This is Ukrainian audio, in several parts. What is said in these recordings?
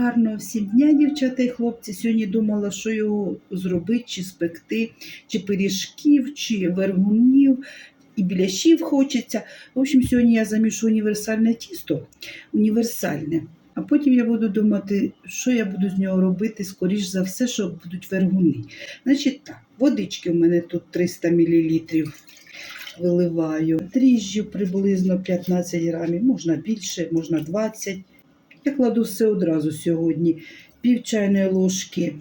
Гарного всім дня, дівчата і хлопці. Сьогодні думала, що його зробити, чи спекти, чи пиріжків, чи вергунів, і біляшів хочеться. В общем, сьогодні я замішу універсальне тісто. Універсальне. А потім я буду думати, що я буду з нього робити, скоріш за все, що будуть вергуни. Значить так, водички у мене тут 300 мл виливаю. Дріжджу приблизно 15 грамів, можна більше, можна 20. Я кладу все одразу сьогодні. Пів чайної ложки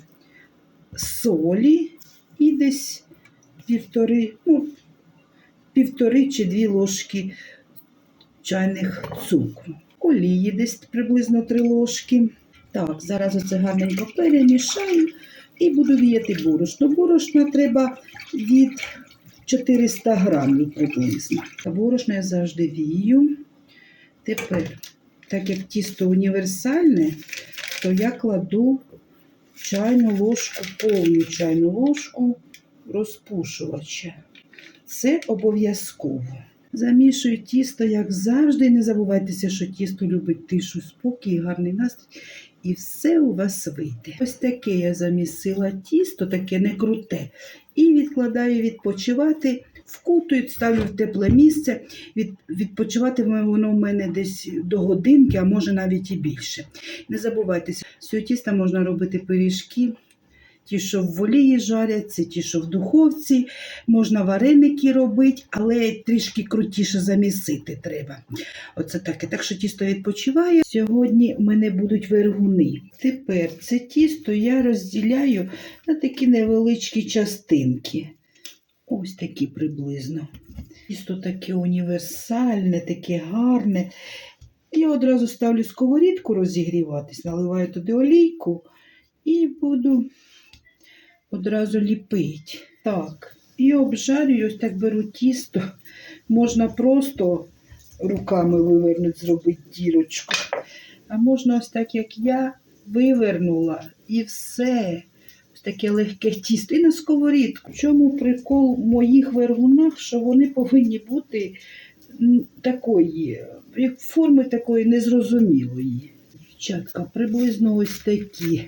солі і десь півтори, ну, півтори чи дві ложки чайних цукру. Олії десь приблизно три ложки. Так, зараз оце гарненько перемішаю і буду віяти борошно. Борошна треба від 400 грамів приблизно. Та борошно я завжди вію. Тепер, так як тісто універсальне, то я кладу чайну ложку, повну чайну ложку розпушувача. Це обов'язково. Замішую тісто, як завжди. Не забувайтеся, що тісто любить тишу, спокій, гарний настрій. І все у вас вийде. Ось таке я замісила тісто, таке не круте. І відкладаю відпочивати. Вкутую, ставлю в тепле місце. Від, відпочивати воно в мене десь до годинки, а може навіть і більше. Не забувайтеся, з тіста можна робити пиріжки. Ті, що в олії жаряться, ті, що в духовці, можна вареники робити, але трішки крутіше замісити треба. Оце таке. Так що тісто відпочиває. Сьогодні в мене будуть вергуни. Тепер це тісто я розділяю на такі невеличкі частинки. Ось такі приблизно. Тісто таке універсальне, таке гарне. Я одразу ставлю сковорідку розігріватись, наливаю туди олійку і буду одразу ліпити. Так, і обжарюю, ось так беру тісто. Можна просто руками вивернути, зробити дірочку. А можна ось так, як я вивернула, і все. Таке легке тісто. І на сковорідку. В чому прикол в моїх вергунах, що вони повинні бути такої, як форми такої незрозумілої. Дівчатка, приблизно ось такі.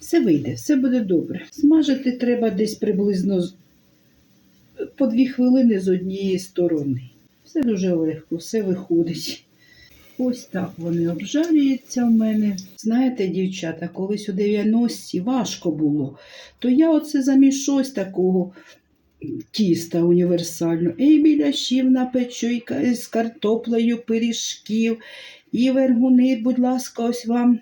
Все вийде, все буде добре. Смажити треба десь приблизно по дві хвилини з однієї сторони. Все дуже легко, все виходить. Ось так вони обжарюються в мене. Знаєте, дівчата, колись у 90-ті важко було, то я оце замість щось такого тіста універсально. І біляшів напечу, і з картоплею, пиріжків, і вергуни, будь ласка, ось вам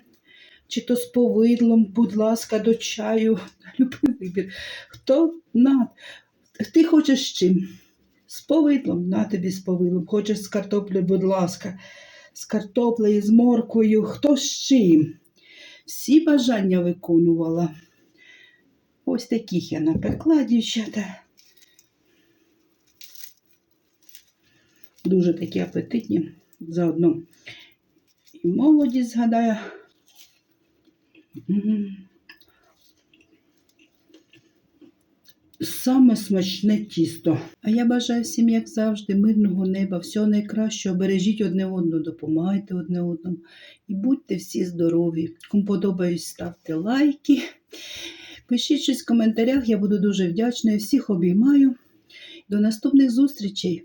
чи то з повидлом, будь ласка, до чаю. Любий вибір. Хто на? Ти хочеш з чим? З повидлом, на тобі з повидлом. Хочеш з картоплею, будь ласка, з картоплею, з моркою, хто з чим? Всі бажання виконувала. Ось таких я напекла, дівчата. Дуже такі апетитні. Заодно і молодість згадаю. Саме смачне тісто. А я бажаю всім, як завжди, мирного неба, всього найкращого. Бережіть одне одного, допомагайте одне одному. І будьте всі здорові. Кому подобається, ставте лайки. Пишіть щось в коментарях, я буду дуже вдячна. Всіх обіймаю. До наступних зустрічей!